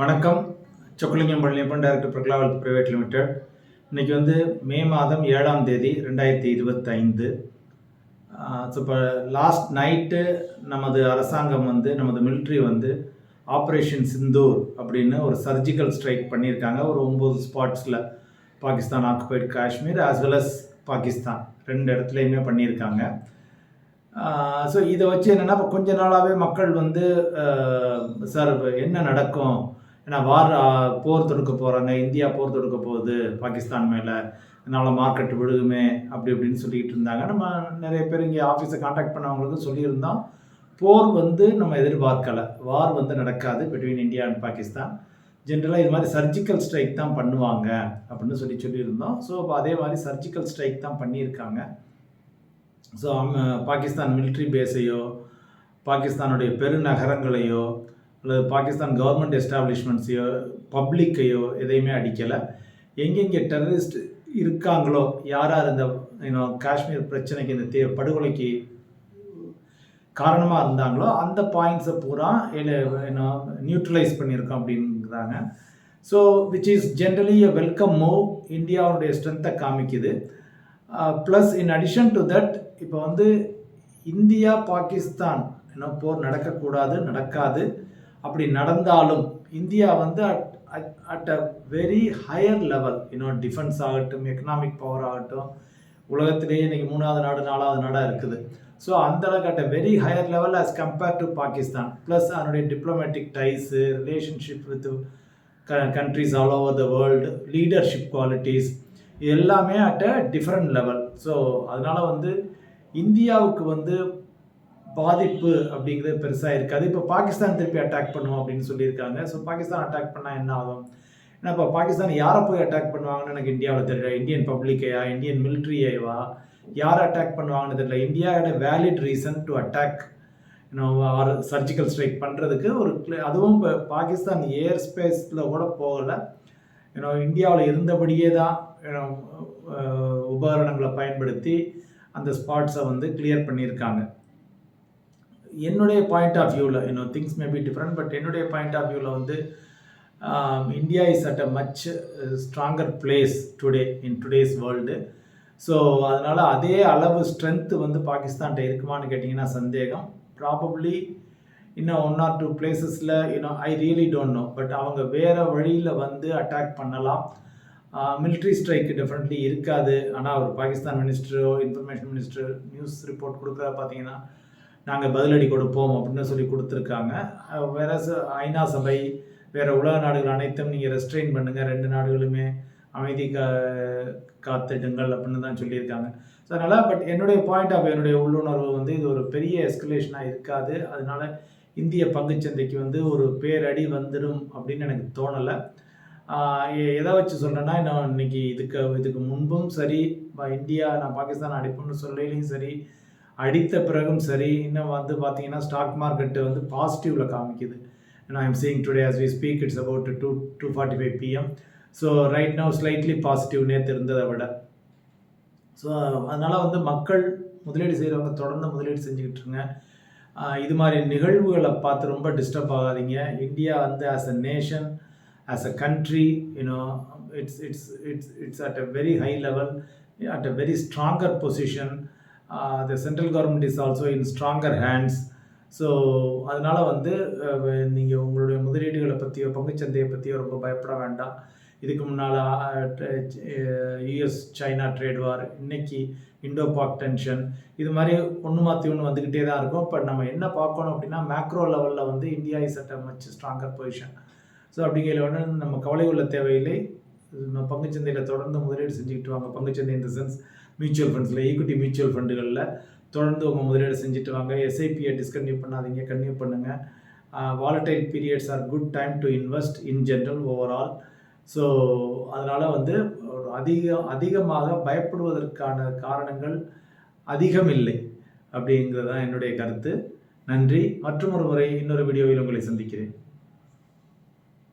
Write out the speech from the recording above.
வணக்கம். சொக்கலிங்கம் பள்ளியப்பன் டைரக்டர் பிரகலாவல் private limited இன்றைக்கி வந்து மே மாதம் ஏழாம் தேதி ரெண்டாயிரத்தி இருபத்தைந்து. ஸோ இப்போ லாஸ்ட் நைட்டு நமது அரசாங்கம் வந்து நமது மிலிட்ரி வந்து ஆப்ரேஷன் சிந்தூர் அப்படின்னு ஒரு சர்ஜிக்கல் ஸ்ட்ரைக் பண்ணியிருக்காங்க. ஒரு ஒம்பது ஸ்பாட்ஸில் Pakistan occupied Kashmir as well as Pakistan. ரெண்டு இடத்துலையுமே பண்ணியிருக்காங்க. ஸோ இதை வச்சு என்னென்னா இப்போ கொஞ்ச நாளாகவே மக்கள் வந்து சார் இப்போ என்ன நடக்கும்? ஏன்னா வார் போர் தொடுக்க போகிறாங்க இந்தியா போர் தொடுக்க போகுது. பாகிஸ்தான் மேலே. அதனால் மார்க்கெட் விழுகுமே அப்படி இப்படின்னு சொல்லிக்கிட்டு இருந்தாங்க. நம்ம நிறைய பேர் இங்கே ஆஃபீஸை காண்டாக்ட் பண்ணவங்களுக்கு சொல்லியிருந்தோம். போர் வந்து நம்ம எதிர்பார்க்கலை. வார் வந்து நடக்காது பிட்வீன் இந்தியா அண்ட் பாகிஸ்தான். ஜென்ரலாக இது மாதிரி சர்ஜிக்கல் ஸ்ட்ரைக் தான் பண்ணுவாங்க அப்படின்னு சொல்லி சொல்லியிருந்தோம். ஸோ அப்போ அதே மாதிரி சர்ஜிக்கல் ஸ்ட்ரைக் தான் பண்ணியிருக்காங்க. ஸோ பாகிஸ்தான் மிலிட்ரி பேஸையோ பாகிஸ்தானுடைய பெருநகரங்களையோ அல்லது பாகிஸ்தான் கவர்மெண்ட் எஸ்டாப்ளிஷ்மெண்ட்ஸையோ பப்ளிக்கையோ எதையுமே அடிக்கலை. எங்கெங்கே டெரரிஸ்ட் இருக்காங்களோ யார் யார் இந்த இன்னும் காஷ்மீர் பிரச்சனைக்கு இந்த தே படுகொலைக்கு காரணமாக இருந்தாங்களோ அந்த பாயிண்ட்ஸை பூரா இன்னும் நியூட்ரலைஸ் பண்ணியிருக்கோம் அப்படிங்கிறாங்க. So which is generally a welcome move இந்தியாவுடைய ஸ்ட்ரென்த்தை காமிக்குது. Plus in addition to that இப்போ வந்து இந்தியா பாகிஸ்தான் இன்னும் போர் நடக்கக்கூடாது நடக்காது. அப்படி நடந்தாலும் இந்தியா வந்து at a very higher level இன்னும் டிஃபென்ஸ் ஆகட்டும் எக்கனாமிக் பவர் ஆகட்டும். உலகத்திலேயே இன்னைக்கு மூணாவது நாடு நாலாவது நாடாக இருக்குது. ஸோ அந்த அளவுக்கு at a very higher level as compared to Pakistan plus அதனுடைய diplomatic ties relationship with countries all over the world leadership qualities இது எல்லாமே at a different level so அதனால் வந்து இந்தியாவுக்கு வந்து பாதிப்பு அப்படிங்கிறது பெருசாக இருக்காது. இப்போ பாகிஸ்தான் திருப்பி அட்டாக் பண்ணுவோம் அப்படின்னு சொல்லியிருக்காங்க. ஸோ பாகிஸ்தான் அட்டாக் பண்ணால் என்ன ஆகும்? ஏன்னா இப்போ பாகிஸ்தான் யாரை போய் அட்டாக் பண்ணுவாங்கன்னு எனக்கு இந்தியாவில் தெரியல. இந்தியன் பப்ளிக்கையா இந்தியன் மிலிட்ரியைவா யார் அட்டாக் பண்ணுவாங்கன்னு தெரியல. இந்தியாவோட valid reason to attack or surgical strike பண்ணுறதுக்கு ஒரு அதுவும் இப்போ பாகிஸ்தான் ஏர் ஸ்பேஸில் கூட போகலை. ஏன்னா இந்தியாவில் இருந்தபடியே தான் உபகரணங்களை பயன்படுத்தி அந்த ஸ்பாட்ஸை வந்து கிளியர் பண்ணியிருக்காங்க. என்னுடைய பாயிண்ட் ஆஃப் வியூவில் இன்னும் things may be different but என்னுடைய பாயிண்ட் ஆஃப் வியூவில் வந்து India is at a much stronger place today in today's world so அதனால் அதே அளவு ஸ்ட்ரென்த்து வந்து பாகிஸ்தான்கிட்ட இருக்குமான்னு கேட்டிங்கன்னா சந்தேகம். ப்ராபப்ளி இன்னும் ஒன் ஆர் டூ பிளேசஸில் இன்னும் I really don't know but அவங்க வேறு வழியில் வந்து அட்டாக் பண்ணலாம். மிலிட்ரி ஸ்ட்ரைக் டெஃபினெட்லி இருக்காது. ஆனால் அவர் பாகிஸ்தான் மினிஸ்டரோ இன்ஃபர்மேஷன் மினிஸ்டர் நியூஸ் ரிப்போர்ட் கொடுக்குறா பார்த்தீங்கன்னா நாங்கள் பதிலடி கொடுப்போம் அப்படின்னு சொல்லி கொடுத்துருக்காங்க. வேற ஐநா சபை வேறு உலக நாடுகள் அனைத்தும் நீங்கள் ரெஸ்ட்ரெயின் பண்ணுங்கள் ரெண்டு நாடுகளுமே அமைதி கா காத்திடுங்கள் அப்படின்னு தான் சொல்லியிருக்காங்க. ஸோ அதனால் பட் என்னுடைய பாயிண்ட் ஆஃப் என்னுடைய உள்ளுணர்வு வந்து இது ஒரு பெரிய எஸ்கலேஷனாக இருக்காது. அதனால இந்திய பங்குச்சந்தைக்கு வந்து ஒரு பேரடி வந்துடும் அப்படின்னு எனக்கு தோணலை. எதை வச்சு சொல்கிறேன்னா நான் இன்னைக்கு இதுக்கு இதுக்கு முன்பும் சரி இந்தியா நான் பாகிஸ்தான் அடிப்புன்னு சொல்லலையும் சரி அடித்த பிறகும் சரி இன்னும் வந்து பார்த்தீங்கன்னா ஸ்டாக் மார்க்கெட்டு வந்து பாசிட்டிவில் காமிக்குது. நான் I'm seeing today as we speak it's about two two forty five PM so right now slightly positive நேற்று இருந்ததை விட. ஸோ அதனால் வந்து மக்கள் முதலீடு செய்கிறவங்க தொடர்ந்து முதலீடு செஞ்சுக்கிட்டு இருங்க. இது மாதிரி நிகழ்வுகளை பார்த்து ரொம்ப டிஸ்டர்ப் ஆகாதீங்க. இந்தியா வந்து as a nation as a country you know it's it's it's it's at a very high level at a very stronger position the central government is also in stronger hands so அதனால் வந்து uh, நீங்கள் உங்களுடைய முதலீடுகளை பற்றியோ பங்குச்சந்தையை பற்றியோ ரொம்ப பயப்பட வேண்டாம். இதுக்கு முன்னால் யூஎஸ் சைனா ட்ரேட் வார் இன்னைக்கு இண்டோ பாக் டென்ஷன் இது மாதிரி ஒன்று மாற்றி ஒன்று வந்துக்கிட்டே தான் இருக்கும். பட் நம்ம என்ன பார்க்கணும் அப்படின்னா மேக்ரோ லெவலில் வந்து India is at much stronger position so அப்படிங்கிற ஒன்று நம்ம கவலை உள்ள தேவையில்லை. பங்குச்சந்தையில் தொடர்ந்து முதலீடு செஞ்சுக்கிட்டு வாங்க. பங்குச்சந்தை இந்த சென்ஸ் மியூச்சுவல் ஃபண்ட்ஸில் ஈக்விட்டி மியூச்சுவல் ஃபண்டுகளில் தொடர்ந்து உங்கள் முதலீடு செஞ்சுட்டு வாங்க. எஸ்ஐபியை டிஸ்கன்யூ பண்ணாதீங்க கன்டினியூ பண்ணுங்கள் volatile periods are good time to invest in general overall so அதனால் வந்து அதிக அதிகமாக பயப்படுவதற்கான காரணங்கள் அதிகம் இல்லை அப்படிங்கிறது தான் என்னுடைய கருத்து. நன்றி. மற்றும் ஒரு முறை இன்னொரு வீடியோவில் உங்களை சந்திக்கிறேன்.